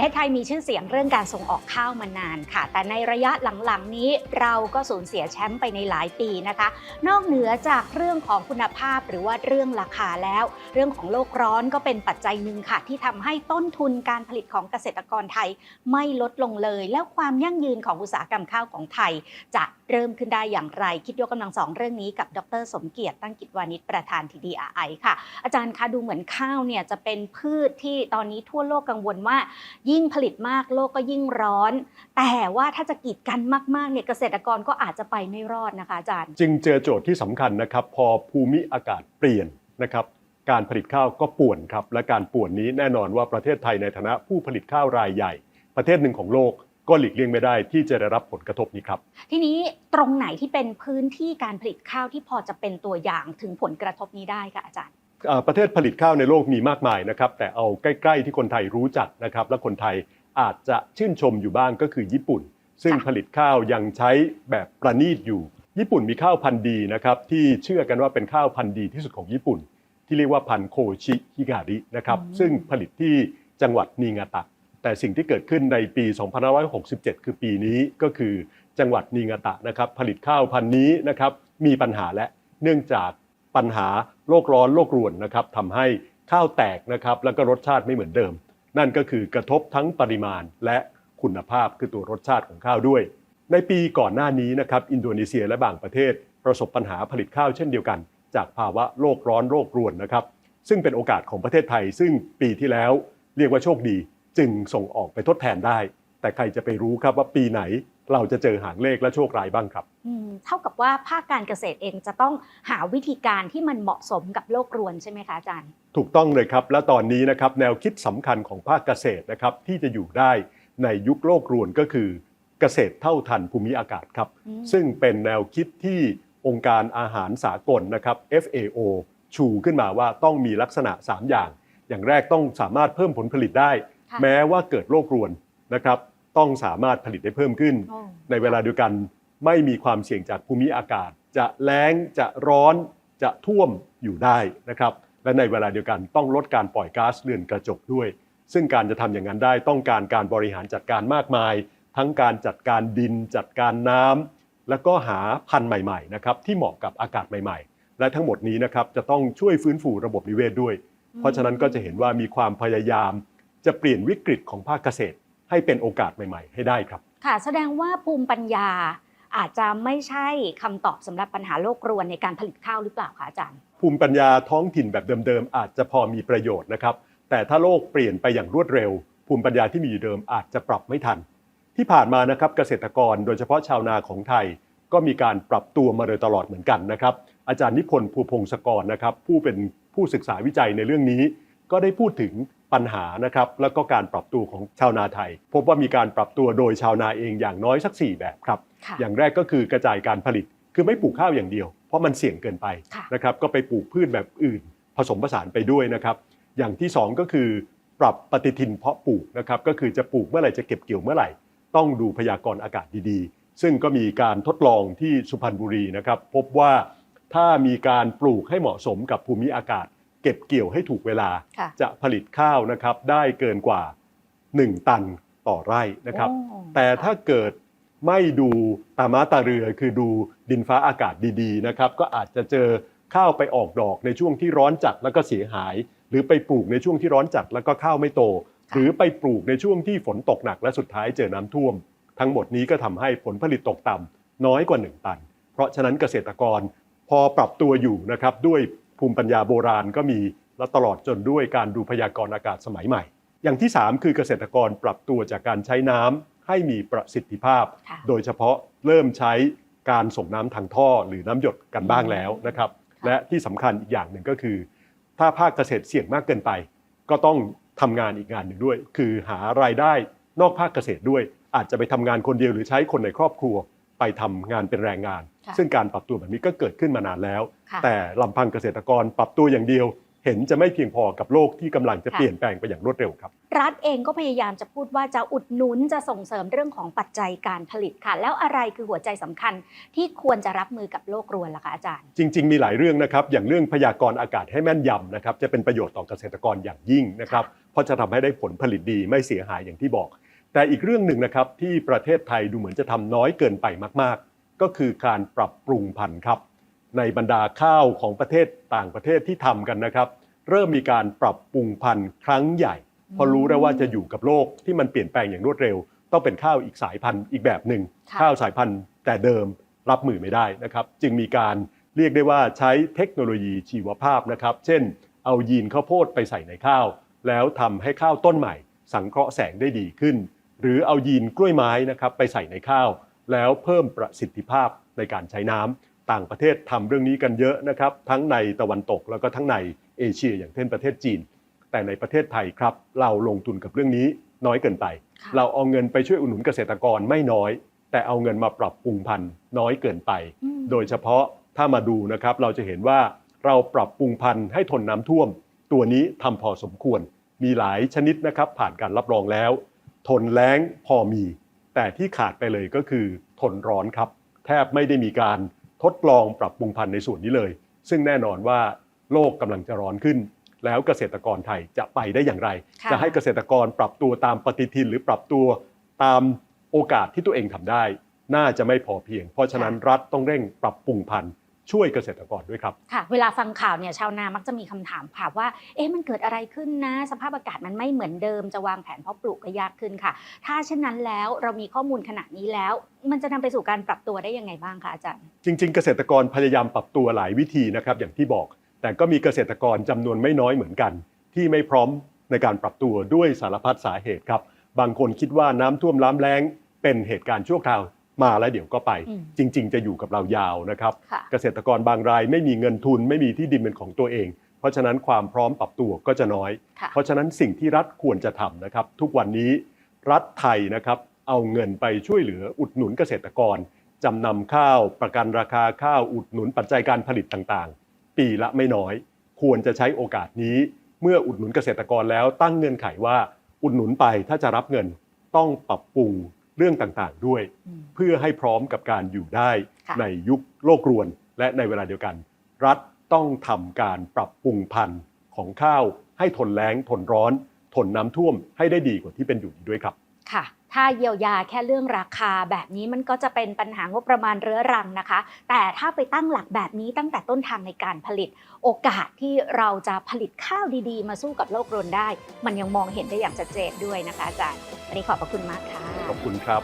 ประเทศไทยมีชื่อเสียงเรื่องการส่งออกข้าวมานานค่ะ แต่ในระยะหลังๆ นี้เราก็สูญเสียแชมป์ไปในหลายปีนะคะ นอกเหนือจากเรื่องของคุณภาพหรือว่าเรื่องราคาแล้ว เรื่องของโลกร้อนก็เป็นปัจจัยหนึ่งค่ะ ที่ทำให้ต้นทุนการผลิตของเกษตรกรไทยไม่ลดลงเลย แล้วความยั่งยืนของอุตสาหกรรมข้าวของไทยจะ เริ่มขึ้นได้อย่างไร คิดยกกำลังสองเรื่องนี้กับดร สมเกียรติตั้งกิจวานิชประธาน TDRI ค่ะ อาจารย์คะดูเหมือนข้าวเนี่ยจะเป็นพืชที่ตอนนี้ทั่วโลกกังวลว่า ยิ่งผลิตมากโลกก็ยิ่งร้อน แต่ว่าถ้าจะกีดกันมากๆเนี่ยเกษตรกรก็อาจจะไปไม่รอดนะคะอาจารย์ จึงเจอโจทย์ที่สำคัญนะครับ พอภูมิอากาศเปลี่ยนนะครับการผลิตข้าวก็ป่วนครับ และการป่วนนี้แน่นอนว่าประเทศไทยในฐานะผู้ผลิตข้าวรายใหญ่ ประเทศหนึ่งของโลก ก็หลีกเลี่ยงไม่ได้ที่จะได้รับผลกระทบนี้ครับ ทีนี้ตรงไหนที่เป็นพื้นที่การผลิตข้าวที่พอจะเป็นตัวอย่างถึงผลกระทบนี้ได้คะอาจารย์อ่าประเทศผลิตข้าวในโลกมีมากมายนะครับ แต่เอาใกล้ ๆ ที่คนไทยรู้จักนะครับ และคนไทยอาจจะชื่นชมอยู่บ้างก็คือญี่ปุ่น ซึ่งค่ะผลิตข้าวยังใช้แบบประณีตอยู่ ญี่ปุ่นมีข้าวพันธุ์ดีนะครับที่เชื่อกันว่าเป็นข้าวพันธุ์ดีที่สุดของญี่ปุ่น ที่เรียกว่าพันธุ์โคชิฮิการินะครับซึ่งผลิตที่จังหวัดนิงาตะ แต่สิ่งที่เกิดขึ้นในปี2567 คือปีนี้ก็คือจังหวัดนิงาตะนะครับ ผลิตข้าวพันธุ์นี้นะครับมีปัญหาและเนื่องจากปัญหาโลกร้อนโลกรวนนะครับทำให้ข้าวแตกนะครับแล้วก็รสชาติไม่เหมือนเดิม นั่นก็คือกระทบทั้งปริมาณและคุณภาพคือตัวรสชาติของข้าวด้วย ในปีก่อนหน้านี้นะครับอินโดนีเซียและบางประเทศ ประสบปัญหาผลิตข้าวเช่นเดียวกัน จากภาวะโลกร้อนโลกรวนนะครับซึ่งเป็นโอกาสของประเทศไทย ซึ่งปีที่แล้วเรียกว่าโชคดี จึงส่งออกไปทดแทนได้ แต่ใครจะไปรู้ครับว่าปีไหนเราจะเจอหางเลขและโชคร้ายบ้างครับอืมเท่ากับว่าภาคการเกษตรเองจะต้องหาวิธีการที่มันเหมาะสมกับโลกรวนใช่ไหมคะอาจารย์ ถูกต้องเลยครับ และตอนนี้นะครับแนวคิดสำคัญของภาคเกษตรนะครับที่จะอยู่ได้ในยุคโลกรวนก็คือ เกษตรเท่าทันภูมิอากาศครับอืมซึ่งเป็นแนวคิดที่องค์การอาหารสากลนะครับ FAO ชูขึ้นมาว่าต้องมีลักษณะ 3 อย่าง อย่างแรกต้องสามารถเพิ่มผลผลิตได้ค่ะ แม้ว่าเกิดโรครวนนะครับ ต้องสามารถผลิตได้เพิ่มขึ้นโอ้ในเวลาเดียวกันไม่มีความเสี่ยงจากภูมิอากาศ จะแล้งจะร้อนจะท่วมอยู่ได้นะครับและในเวลาเดียวกันต้องลดการปล่อยก๊าซเรือนกระจกด้วย ซึ่งการจะทำอย่างนั้นได้ต้องการการบริหารจัดการมากมาย ทั้งการจัดการดินจัดการน้ำแล้วก็หาพันธุ์ใหม่ๆนะครับที่เหมาะกับอากาศใหม่ ๆ และทั้งหมดนี้นะครับจะต้องช่วยฟื้นฟูระบบนิเวศด้วย เพราะฉะนั้นก็จะเห็นว่ามีความพยายาม จะเปลี่ยนวิกฤตของภาคเกษตร ให้เป็นโอกาสใหม่ ๆ ให้ได้ครับ ค่ะ แสดงว่าภูมิปัญญาอาจจะไม่ใช่คำตอบสำหรับปัญหาโลกรวนในการผลิตข้าวหรือเปล่าคะอาจารย์ ภูมิปัญญาท้องถิ่นแบบเดิมๆอาจจะพอมีประโยชน์นะครับ แต่ถ้าโลกเปลี่ยนไปอย่างรวดเร็ว ภูมิปัญญาที่มีอยู่เดิมอาจจะปรับไม่ทัน ที่ผ่านมานะครับเกษตรกรโดยเฉพาะชาวนาของไทย ก็มีการปรับตัวมาโดยตลอดเหมือนกันนะครับ อาจารย์นิพนธ์ภูพงศกรนะครับผู้เป็นผู้ศึกษาวิจัยในเรื่องนี้ ก็ได้พูดถึง ปัญหานะครับแล้วก็การปรับตัวของชาวนาไทย พบว่ามีการปรับตัวโดยชาวนาเองอย่างน้อยสัก 4 แบบครับค่ะอย่างแรกก็คือกระจายการผลิตคือไม่ปลูกข้าวอย่างเดียว เพราะมันเสี่ยงเกินไปค่ะนะครับก็ไปปลูกพืชแบบอื่น ผสมผสานไปด้วยนะครับ อย่างที่สองก็คือ ปรับปฏิทินเพาะปลูกนะครับก็คือจะปลูกเมื่อไหร่จะเก็บเกี่ยวเมื่อไหร่ ต้องดูพยากรณ์อากาศดีๆ ซึ่งก็มีการทดลองที่สุพรรณบุรีนะครับพบว่าถ้ามีการปลูกให้เหมาะสมกับภูมิอากาศ เก็บเกี่ยวให้ถูกเวลา ค่ะ จะผลิตข้าวนะครับได้เกินกว่า 1 ตันต่อไร่นะครับ โอ้แต่ถ้าเกิดไม่ดูตาม้าตาเรือคือดูดินฟ้าอากาศดีๆนะครับ ก็อาจจะเจอข้าวไปออกดอกในช่วงที่ร้อนจัดแล้วก็เสียหาย หรือไปปลูกในช่วงที่ร้อนจัดแล้วก็ข้าวไม่โต หรือไปปลูกในช่วงที่ฝนตกหนักและสุดท้ายเจอน้ำท่วม ทั้งหมดนี้ก็ทำให้ผลผลิตตกต่ำน้อยกว่า 1 ตัน เพราะฉะนั้นเกษตรกรพอปรับตัวอยู่นะครับด้วย ภูมิปัญญาโบราณก็มีและตลอดจนด้วยการดูพยากรณ์อากาศสมัยใหม่ อย่างที่ 3 คือเกษตรกรปรับตัวจากการใช้น้ำให้มีประสิทธิภาพค่ะโดยเฉพาะเริ่มใช้การส่งน้ำทางท่อหรือน้ำหยดกันบ้างแล้วนะครับค่ะและที่สำคัญอีกอย่างหนึ่งก็คือ ถ้าภาคเกษตรเสี่ยงมากเกินไป ก็ต้องทำงานอีกงานหนึ่งด้วย คือหารายได้นอกภาคเกษตรด้วย อาจจะไปทำงานคนเดียวหรือใช้คนในครอบครัว ไปทำงานเป็นแรงงานค่ะซึ่งการปรับตัวแบบนี้ก็เกิดขึ้นมานานแล้วค่ะแต่ลำพังเกษตรกรปรับตัวอย่างเดียว เห็นจะไม่เพียงพอกับโลกที่กำลังจะค่ะเปลี่ยนแปลงไปอย่างรวดเร็วครับรัฐเองก็พยายามจะพูดว่าจะอุดหนุนจะส่งเสริมเรื่องของปัจจัยการผลิตค่ะ แล้วอะไรคือหัวใจสำคัญที่ควรจะรับมือกับโลกรวนล่ะคะอาจารย์ จริง ๆ มีหลายเรื่องนะครับ อย่างเรื่องพยากรณ์อากาศให้แม่นยำนะครับจะเป็นประโยชน์ต่อเกษตรกรอย่างยิ่งนะครับเพราะจะทำให้ได้ผลผลิตดีไม่เสียหายอย่างที่บอก แต่อีกเรื่องหนึ่งนะครับที่ประเทศไทยดูเหมือนจะทำน้อยเกินไปมาก ๆ ก็คือการปรับปรุงพันธุ์ครับ ในบรรดาข้าวของประเทศต่างประเทศที่ทำกันนะครับ เริ่มมีการปรับปรุงพันธุ์ครั้งใหญ่เพราะรู้แล้วว่าจะอยู่กับโลกที่มันเปลี่ยนแปลงอย่างรวดเร็ว ต้องเป็นข้าวอีกสายพันธุ์อีกแบบหนึ่งค่ะข้าวสายพันธุ์แต่เดิมรับมือไม่ได้นะครับ จึงมีการเรียกได้ว่าใช้เทคโนโลยีชีวภาพนะครับ เช่น เอายีนข้าวโพดไปใส่ในข้าว แล้วทำให้ข้าวต้นใหม่ สังเคราะห์แสงได้ดีขึ้น หรือเอายีนกล้วยไม้นะครับไปใส่ในข้าว แล้วเพิ่มประสิทธิภาพในการใช้น้ำต่างประเทศทำเรื่องนี้กันเยอะนะครับทั้งในตะวันตกแล้วก็ทั้งในเอเชียอย่างเช่นประเทศจีน แต่ในประเทศไทยครับ เราลงทุนกับเรื่องนี้น้อยเกินไปค่ะเราเอาเงินไปช่วยอุดหนุนเกษตรกรไม่น้อย แต่เอาเงินมาปรับปรุงพันธุ์น้อยเกินไปอืมโดยเฉพาะถ้ามาดูนะครับเราจะเห็นว่าเราปรับปรุงพันธุ์ให้ทนน้ำท่วม ตัวนี้ทำพอสมควรมีหลายชนิดนะครับผ่านการรับรองแล้ว ทนแล้งพอมี แต่ที่ขาดไปเลยก็คือทนร้อนครับ แทบไม่ได้มีการทดลองปรับปรุงพันธุ์ในส่วนนี้เลย ซึ่งแน่นอนว่าโลกกำลังจะร้อนขึ้น แล้วเกษตรกรไทยจะไปได้อย่างไรค่ะจะให้เกษตรกรปรับตัวตามปฏิทิน หรือปรับตัวตามโอกาสที่ตัวเองทำได้ น่าจะไม่พอเพียง เพราะฉะนั้นรัฐต้องเร่งปรับปรุงพันธุ์ ช่วยเกษตรกรด้วยครับ ค่ะ เวลาฟังข่าวเนี่ยชาวนามักจะมีคำถามค่ะว่า เอ๊ะมันเกิดอะไรขึ้นนะ สภาพอากาศมันไม่เหมือนเดิมจะวางแผนเพาะปลูกก็ยากขึ้นค่ะ ถ้าเช่นนั้นแล้วเรามีข้อมูลขนาดนี้แล้ว มันจะนำไปสู่การปรับตัวได้ยังไงบ้างคะอาจารย์ จริง ๆ เกษตรกรพยายามปรับตัวหลายวิธีนะครับอย่างที่บอก แต่ก็มีเกษตรกรจำนวนไม่น้อยเหมือนกัน ที่ไม่พร้อมในการปรับตัวด้วยสารพัดสาเหตุครับ บางคนคิดว่าน้ำท่วมล้ำแล้งเป็นเหตุการณ์ชั่วคราว มาแล้วเดี๋ยวก็ไปอืมจริง ๆ จะอยู่กับเรายาวนะครับค่ะเกษตรกรบางรายไม่มีเงินทุนไม่มีที่ดินเป็นของตัวเอง เพราะฉะนั้นความพร้อมปรับตัวก็จะน้อยค่ะเพราะฉะนั้นสิ่งที่รัฐควรจะทำนะครับ ทุกวันนี้รัฐไทยนะครับเอาเงินไปช่วยเหลืออุดหนุนเกษตรกรจำนำข้าวประกันราคาข้าวอุดหนุนปัจจัยการผลิตต่างๆ ปีละไม่น้อย ควรจะใช้โอกาสนี้ เมื่ออุดหนุนเกษตรกรแล้วตั้งเงื่อนไขว่าอุดหนุนไปถ้าจะรับเงินต้องปรับปรุง เรื่องต่างๆด้วยอืมเพื่อให้พร้อมกับการอยู่ได้ค่ะในยุคโลกรวน และในเวลาเดียวกัน รัฐต้องทำการปรับปรุงพันธุ์ของข้าว ให้ทนแล้งทนร้อน ทนน้ำท่วมให้ได้ดีกว่าที่เป็นอยู่นี้ด้วยครับ ค่ะ ถ้าเยียวยาแค่เรื่องราคาแบบนี้มันก็จะเป็นปัญหางบประมาณเรื้อรังนะคะ แต่ถ้าไปตั้งหลักแบบนี้ตั้งแต่ต้นทางในการผลิต โอกาสที่เราจะผลิตข้าวดีๆ มาสู้กับโลกรวนได้ มันยังมองเห็นได้อย่างชัดเจนด้วยนะคะอาจารย์วันนี้ขอบพระคุณมากค่ะ ขอบคุณครับ